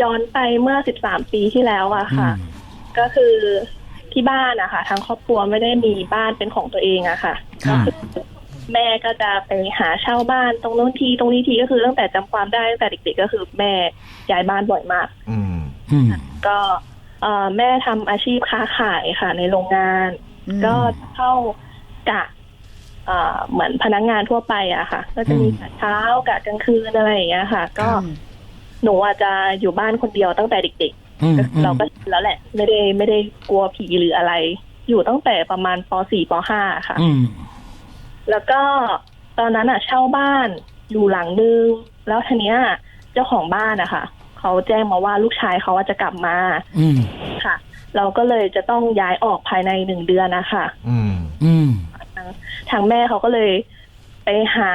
ย้อนไปเมื่อ 13 ปีที่แล้วอะค่ะ อืม ก็คือที่บ้านอะค่ะทางครอบครัวไม่ได้มีบ้านเป็นของตัวเองอะค่ะ ค่ะก็คือแม่ก็จะไปหาเช่าบ้านตรงโน้นทีตรงนี้ทีก็คือตั้งแต่จำความได้ตั้งแต่เด็กๆก็คือแม่ย้ายบ้านบ่อยมาก อืม อืม ก็เอ่อแม่ทำอาชีพค้าขายค่ะ ในโรงงาน อืมก็เข้ากะเอ่อเหมือนพนักงานทั่วไปอะค่ะ ก็จะมีกะเช้ากะกลางคืนอะไรอย่างเงี้ยค่ะ ก็ หนูอาจจะอยู่บ้านคนเดียวตั้งแต่เด็กอืมๆเราก็ชินแล้วแหละ ไม่ได้ไม่ได้กลัวผีหรืออะไร อยู่ตั้งแต่ประมาณป .4 ป .5 ค่ะ อืม แล้วก็ตอนนั้นอะเช่าบ้านอยู่หลังนึง แล้วทีเนี้ยเจ้าของบ้านอะค่ะ เขาแจ้งมาว่าลูกชายเขาอะจะกลับมาอืม ค่ะ เราก็เลยจะต้องย้ายออกภายในหนึ่งเดือนนะคะ อืม อืม ทางทางแม่เขาก็เลย ไปหา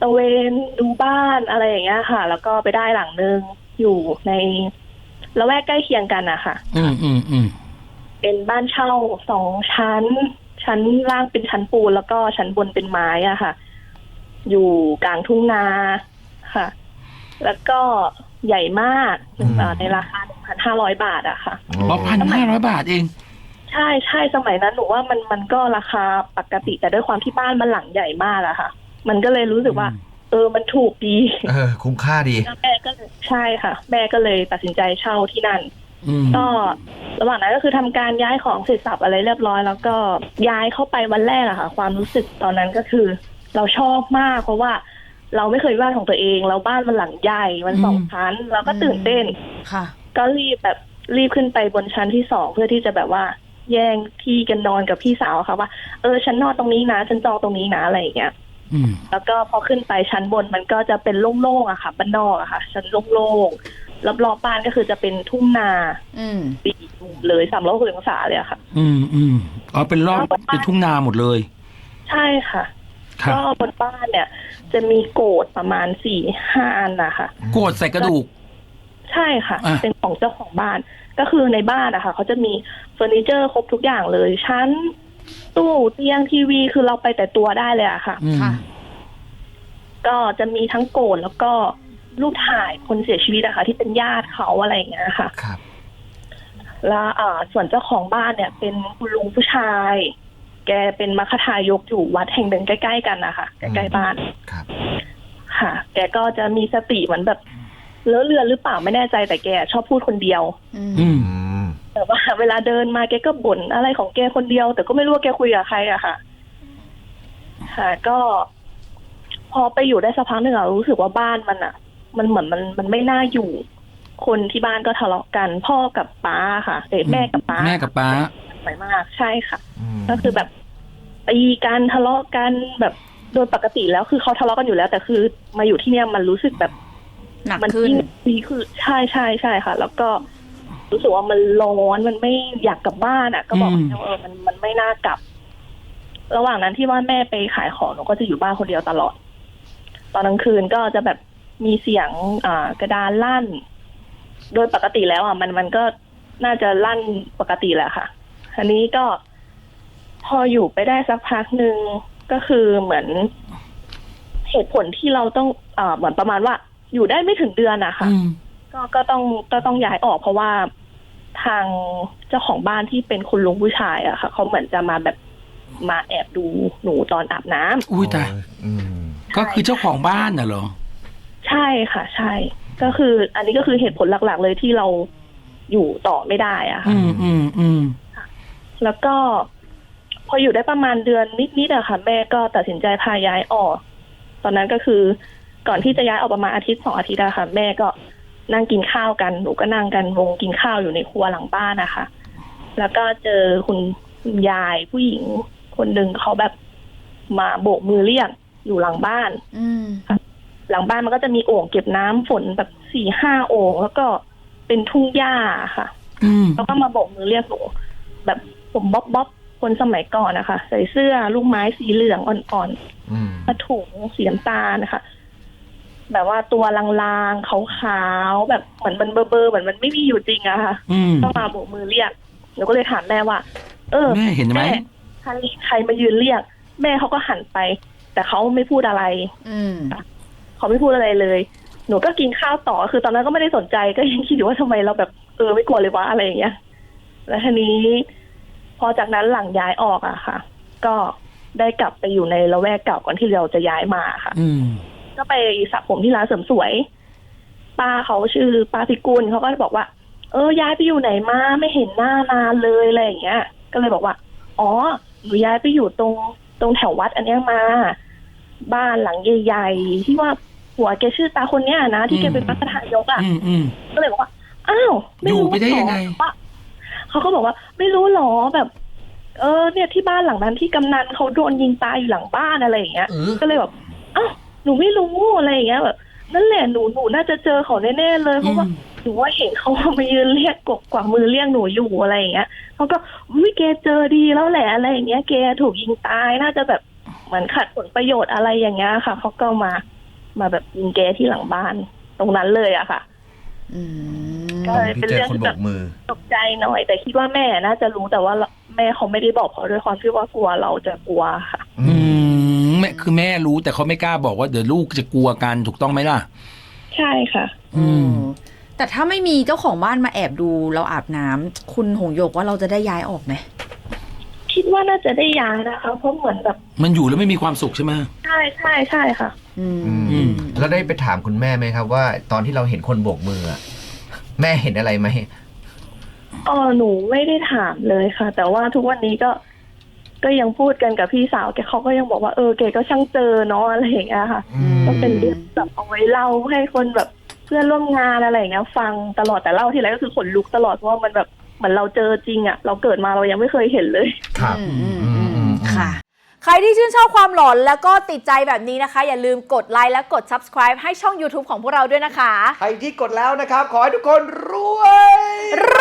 ตะเวนดูบ้านอะไรอย่างเงี้ยค่ะ แล้วก็ไปได้หลังนึงอยู่ในละแวกใกล้เคียงกันอะค่ะอืมอืมอืมเป็นบ้านเช่าสองชั้น ชั้นล่างเป็นชั้นปูนแล้วก็ชั้นบนเป็นไม้อะค่ะ อยู่กลางทุ่งนาค่ะ แล้วก็ใหญ่มากหนึ่งอืมเอ่อในราคาหนึ่งพันห้าร้อยบาทอะค่ะอ๋อพันห้าร้อยบาทเอง ใช่ใช่สมัยนั้นหนูว่ามันมันก็ราคาปกติแต่ด้วยความที่บ้านมันหลังใหญ่มากอะค่ะ มันก็เลยรู้สึกว่าอืมเออมันถูกดีเออ คุ้มค่าดีแล้วแม่ก็เลยใช่ค่ะ แม่ก็เลยตัดสินใจเช่าที่นั่นอืมก็ระหว่างนั้นก็คือทำการย้ายของเสร็จสับอะไรเรียบร้อย แล้วก็ย้ายเข้าไปวันแรกอะค่ะ ความรู้สึกตอนนั้นก็คือ เราชอบมากเพราะว่าเราไม่เคยมีบ้านของตัวเองแล้วบ้านมันหลังใหญ่มันสองชั้นเราก็ตื่นเต้นค่ะ ก็รีบแบบรีบขึ้นไปบนชั้นที่สองเพื่อที่จะแบบว่า แย่งที่กันนอนกับพี่สาวอะค่ะว่า เออ ฉันนอนตรงนี้นะ ฉันจองตรงนี้นะอะไรอย่างเงี้ยอืมแล้วก็พอขึ้นไปชั้นบนมันก็จะเป็นโล่งๆอะค่ะบ้านนอกอะค่ะ ชั้นโล่งๆรอบๆบ้านก็คือจะเป็นทุ่งนา อืมปีเลยสามร้อยหกสิบองศาเลยอะค่ะ อืมอืมอ๋อเป็นรอบเป็นทุ่งนาหมดเลย ใช่ค่ะครับก็บนบ้านเนี่ย จะมีโกดประมาณสี่ห้าอันนะคะโกดใส่กระดูก ใช่ค่ะ อะ เป็นของเจ้าของบ้าน ก็คือในบ้านอะค่ะเขาจะมีเฟอร์นิเจอร์ครบทุกอย่างเลยชั้น ตู้เตียงทีวีคือเราไปแต่ตัวได้เลยอะค่ะ อืมค่ะ ก็จะมีทั้งโกดแล้วก็รูปถ่ายคนเสียชีวิตอะค่ะ ที่เป็นญาติเขาอะไรอย่างเงี้ยค่ะ ครับ แล้วอ่าส่วนเจ้าของบ้านเนี่ย เป็นคุณลุงผู้ชาย แกเป็นมัคคทายกอยู่วัดแห่งหนึ่งใกล้ๆกันนะคะใกล้ๆบ้านครับ ค่ะ แกก็จะมีสติเหมือนแบบ เลอะเลือนหรือเปล่าไม่แน่ใจแต่แกชอบพูดคนเดียวอืมอืมอืมแต่ว่าเวลาเดินมาแกก็บ่นอะไรของแกคนเดียว แต่ก็ไม่รู้ว่าแกคุยกับใครอะค่ะ ค่ะ ก็ พอไปอยู่ได้สักพักหนึ่งอะรู้สึกว่าบ้านมันอะมันเหมือนมันมันไม่น่าอยู่ คนที่บ้านก็ทะเลาะกัน พ่อกับป้าค่ะเอ้ยแม่กับป้าแม่กับป้าบ่อยมาก ใช่ค่ะอืมก็คือแบบตีกันทะเลาะกันแบบโดยปกติแล้วคือเขาทะเลาะกันอยู่แล้ว แต่คือมาอยู่ที่เนี่ยมันรู้สึกแบบ หนักมันขึ้น ยิ่งดีคือใช่ใช่ใช่ค่ะ แล้วก็ รู้สึกว่ามันร้อนมันไม่อยากกลับบ้านอะ ก็บอกอืมว่าเออมันมันไม่น่ากลับ ระหว่างนั้นที่ว่าแม่ไปขายของหนูก็จะอยู่บ้านคนเดียวตลอด ตอนกลางคืนก็จะแบบมีเสียงอ่ากระดานลั่น โดยปกติแล้วอะมันมันก็น่าจะลั่นปกติแหละค่ะอันนี้ก็พออยู่ไปได้สักพักหนึ่งก็คือเหมือน เหตุผลที่เราต้องอ่าเหมือนประมาณว่า อยู่ได้ไม่ถึงเดือนอะค่ะอืมก็ก็ต้องก็ต้องย้ายออกเพราะว่าทางเจ้าของบ้านที่เป็นคุณลุงผู้ชายอะค่ะเขาเหมือนจะมาแบบมาแอบดูหนูตอนอาบน้ำอุ้ยตายอืมก็คือเจ้าของบ้านน่ะเหรอ ใช่ค่ะ ใช่ ก็คือ อันนี้ก็คือเหตุผลหลัก ๆ เลยที่เราอยู่ต่อไม่ได้อะค่ะ อืมอืมอืมแล้วก็ พออยู่ได้ประมาณเดือนนิดๆอะค่ะ แม่ก็ตัดสินใจพาย้ายออก ตอนนั้นก็คือ ก่อนที่จะย้ายออกประมาณอาทิตย์สองอาทิตย์อะค่ะ แม่ก็นั่งกินข้าวกันหนูก็นั่งกันวงกินข้าวอยู่ในครัวหลังบ้านนะคะ แล้วก็เจอคุณคุณยายผู้หญิง คนหนึ่งเขาแบบมาโบกมือเรียกอยู่หลังบ้าน อืมหลังบ้านมันก็จะมีโอ่งเก็บน้ำฝนแบบสี่ห้าโอ่งแล้วก็เป็นทุ่งหญ้าค่ะอืมแล้วก็มาโบกมือเรียกหนูแบบผมบ๊อบบ๊อบคนสมัยก่อนนะคะ ใส่เสื้อลูกไม้สีเหลืองอ่อนอืมๆผ้าถุงสีน้ำตาลนะคะ แบบว่าตัวลางๆขาวๆแบบเหมือนมันเบลอๆเหมือนมันไม่มีอยู่จริงอะค่ะอืมก็มาโบกมือเรียกหนูก็เลยถามแม่ว่า เออแม่เห็นไหม ใครใครมายืนเรียก แม่เขาก็หันไป แต่เขาไม่พูดอะไร อืม เขาไม่พูดอะไรเลย หนูก็กินข้าวต่อ คือตอนนั้นก็ไม่ได้สนใจ ก็ยังคิดอยู่ว่าทำไมเราแบบเออไม่กลัวเลยวะอะไรอย่างเงี้ย แล้วทีนี้ พอจากนั้นหลังย้ายออกอะค่ะ ก็ได้กลับไปอยู่ในละแวกเก่าก่อนที่เราจะย้ายมาค่ะ อืม ก็ไปสระผมที่ร้านเสริมสวย ป้าเขาชื่อป้าพิกุลเขาก็บอกว่า เออย้ายไปอยู่ไหนมาไม่เห็นหน้านานเลยอะไรอย่างเงี้ย ก็เลยบอกว่า อ๋อหนูย้ายไปอยู่ตรงตรงแถววัดอันเนี้ยมา บ้านหลังใหญ่ๆที่ว่าหัวแกชื่อตาคนเนี้ยนะที่แกเป็นประธานยกอะอืมอืมก็เลยบอกว่าอ้าวม่รู้อยู่ไปได้ยังไงหรอว่าเขาก็บอกว่า ไม่รู้หรอแบบ เออ เนี่ยที่บ้านหลังนั้นที่กำนันเขาโดนยิงตายอยู่หลังบ้านอะไรอย่างเงี้ยเออก็เลยแบบอ้าว หนูไม่รู้อะไรอย่างเงี้ยแบบนั่นแหละหนูหนูน่าจะเจอเขาแน่ๆเลยเพราะว่าอืมหนูว่าเห็นเขามายืนเรียกกวกกวักมือเรียกหนูอยู่อะไรอย่างเงี้ยเขาก็วิแกเจอดีแล้วแหละอะไรอย่างเงี้ยแกถูกยิงตายน่าจะแบบเหมือนขัดผลประโยชน์อะไรอย่างเงี้ยค่ะเขาก็มามาแบบยิงแกที่หลังบ้าน ตรงนั้นเลยอะค่ะอืมก็เลยพี่เจอคนโบกมือตกใจหน่อย แต่คิดว่าแม่น่าจะรู้แต่ว่าแม่เขาไม่ได้บอกเพราะด้วยความที่ว่ากลัวเราจะกลัวค่ะอื มแม่คือแม่รู้แต่เขาไม่กล้าบอกว่าเดี๋ยวลูกจะกลัวกันถูกต้องไหมล่ะ ใช่ค่ะ อืม แต่ถ้าไม่มีเจ้าของบ้านมาแอบดูเราอาบน้ำคุณหงหยกว่าเราจะได้ย้ายออกไหมคิดว่าน่าจะได้ย้ายนะคะ เพราะเหมือนแบบมันอยู่แล้วไม่มีความสุขใช่ไหม ใช่ใช่ใช่ค่ะ อืม อืม แล้วได้ไปถามคุณแม่ไหมครับว่า ตอนที่เราเห็นคนโบกมืออะแม่เห็นอะไรไหม อ๋อหนูไม่ได้ถามเลยค่ะ แต่ว่าทุกวันนี้ก็ ก็ยังพูดกันกับพี่สาวแกเขาก็ยังบอกว่าเออแกก็ช่างเจอเนาะอะไรอย่างเงี้ยค่ะ อืม ก็เป็นเรื่องแบบเอาไว้เล่าให้คนแบบเพื่อนร่วมงานอะไรอย่างเงี้ย ฟังตลอดแต่เล่าที่ไรก็คือขนลุกตลอดเพราะว่ามันแบบเหมือนเราเจอจริงอะ่ะเราเกิดมาเรายังไม่เคยเห็นเลย ครับอืมอืมอืมอืมค่ะ ใครที่ชื่นชอบความหลอนแล้วก็ติดใจแบบนี้นะคะ อย่าลืมกดไลค์และกด subscribe ให้ช่อง YouTube ของพวกเราด้วยนะคะ ใครที่กดแล้วนะครับ ขอให้ทุกคนรวย ร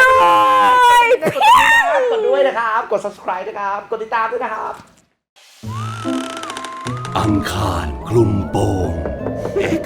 กด subscribe นะครับ กดติดตามด้วยนะครับ อังคารคลุมโปง X